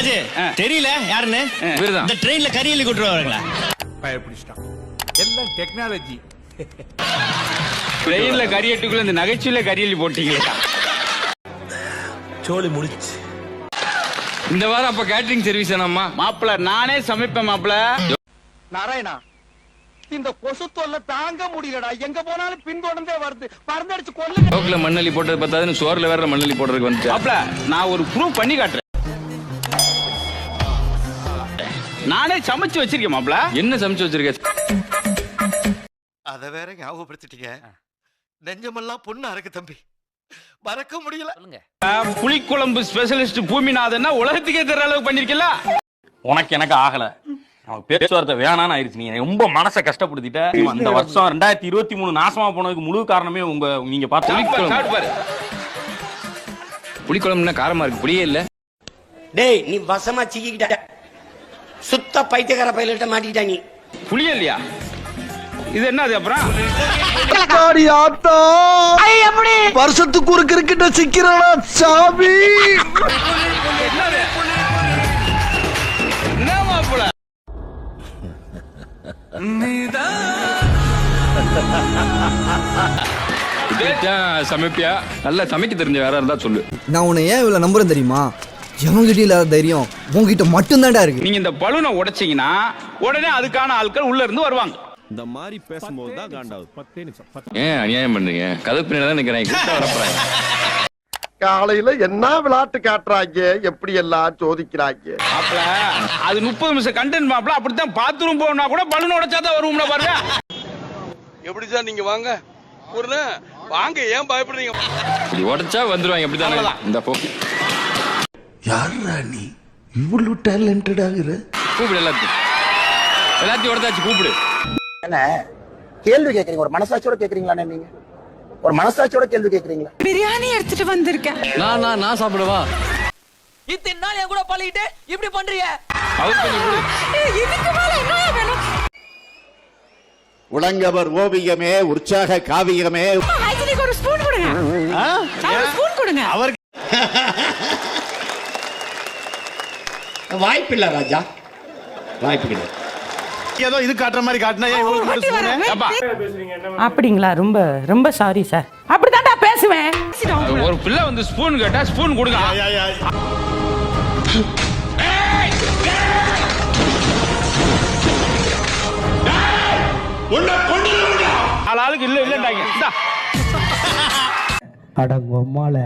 ராஜு தெரியல யாருன்னு. இந்த ட்ரெயின்ல கறி எழுதி கொண்டு வருவாங்களா பயப்பிடிச்சிட்டான். எல்லாம் டெக்னாலஜி ட்ரெயின்ல கரியட்டுக்குள்ள இந்த நகைச்சுவையில கரியலி போட்டீங்களா. சோழி முடிச்சு. இந்த வாரம் அப்ப கேட்டரிங் சர்வீஸ் என்னம்மா? மாப்பிள நானே சமைப்பேன் மாப்பிள. நாராயணா இந்த கொசு தொல்லை தாங்க முடியலடா. எங்க போனாலும் பின்தொடர்ந்தே வருது. மருந்தடிச்சு கொல்லுங்க. சோக்குல மண்ணள்ளி போட்டது பத்தாதுன்னு சோறுல வேற மண்ணள்ளி போடுறதுக்கு வந்துச்சு மாப்பிள நான் ஒரு ப்ரூவ் பண்ணி காட்டுறேன். நானே சமைச்சு வச்சிருக்கேன் மாப்பிள. என்ன சமைச்சு வச்சிருக்க? அத வேற ஞாபகப்படுத்திட்டீங்க. நெஞ்சமெல்லாம் பொண்ணா இருக்கு தம்பி. மறக்க முடியல. புளிக்குழம்பு ஸ்பெஷலிஸ்ட் பூமிநாதன்னா உலகத்துக்கே தெரியற அளவுக்கு பண்ணிருக்கல உனக்கு எனக்கு ஆகல. நமக்கு பேச்சுவார்த்தை வேணான்னு ஆயிருச்சு. நீங்க ரொம்ப மனசை கஷ்டப்படுத்திட்ட. இந்த வருஷம் ரெண்டாயிரத்தி இருபத்தி மூணு நாசமா போனதுக்கு முழு காரணமே உங்க நீங்க பார்த்து புளிக்குழம்புனா காரமா இருக்கு. புளியே இல்ல. டேய் நீ வசமா சிக்கிக்கிட்ட. சுத்த பைத்தியக்கார பயிலிட்ட மாட்டிக்கிட்ட நீ புளிய இல்லையா? இது என்னது அப்புறம்? வருஷத்துக்கு ஒரு கிரிக்கெட்ட சிக்கிறடா சாமி? சமைப்பியா? நல்லா சமைக்க தெரிஞ்ச வேற இருந்தா சொல்லு. நான் உன்னை ஏன் இவ்வளவு நம்புறேன் தெரியுமா? எவன்கிட்ட இல்லாத தைரியம் உன்கிட்ட மட்டும்தான்டா இருக்கு. நீங்க இந்த பலூனை உடைச்சீங்கன்னா உடனே அதுக்கான ஆட்கள் உள்ள இருந்து வருவாங்க. இந்த மாதிரி பேசும்போது தான் காண்டாவது பத்தே நிமிஷம் ஏன் அநியாயம் பண்றீங்க? கதவு பின்னாடி தான் நிக்கிறேன். கிட்ட வரப்போறேன் காலையில என்ன விளையாட்டு காட்டுறாங்க? எப்படி எல்லாம் சோதிக்கிறாங்க? மாப்பிள அது முப்பது நிமிஷம் கண்டென்ட் மாப்பிள அப்படித்தான் பாத்ரூம் போனா கூட பலூன் உடைச்சாதான் வருவோம்ல பாருங்க. எப்படி சார் நீங்க வாங்க? ஒரு வாங்க ஏன் பயப்படுறீங்க? இப்படி உடைச்சா வந்துருவாங்க எப்படிதானே இந்த போ. யாரா நீ? இவ்வளவு டேலண்டட் ஆகுற கூப்பிடு எல்லாத்தையும். எல்லாத்தையும் உடச்சாச்சு கூப்பிடு. கேள்வி கேக்குறீங்க. ஒரு மனசாட்சியோட கேக்குறீங்களா நீங்க? ஒரு மனசாட்சியோட கேள்வி கேக்குறீங்களா? பிரியாணி எடுத்துட்டு வந்திருக்கேன். நான் நான் நான் சாப்பிடவா? இத்தனை நாள் என் கூட பழகிட்டு இப்படி பண்றீங்க. இதுக்கு மேல என்ன வேணும்? உலங்கவர் ஓவியமே உற்சாக காவியமே. ஒரு ஸ்பூன் கொடுங்க. ஸ்பூன் கொடுங்க. வாய்ப்பில்லை ராஜா. வாய்ப்பு கிடையாது. ஏதோ இது காட்டுற மாதிரி காட்டினா அப்படிங்களா? ரொம்ப ரொம்ப சாரி சார் அப்படிதான்டா பேசுவேன். ஒரு பிள்ளை வந்து ஸ்பூன் கேட்டா ஸ்பூன் கொடுங்க. யா, யா, யா. ஆள் ஆளுக்கு இல்ல அடங்கம்மால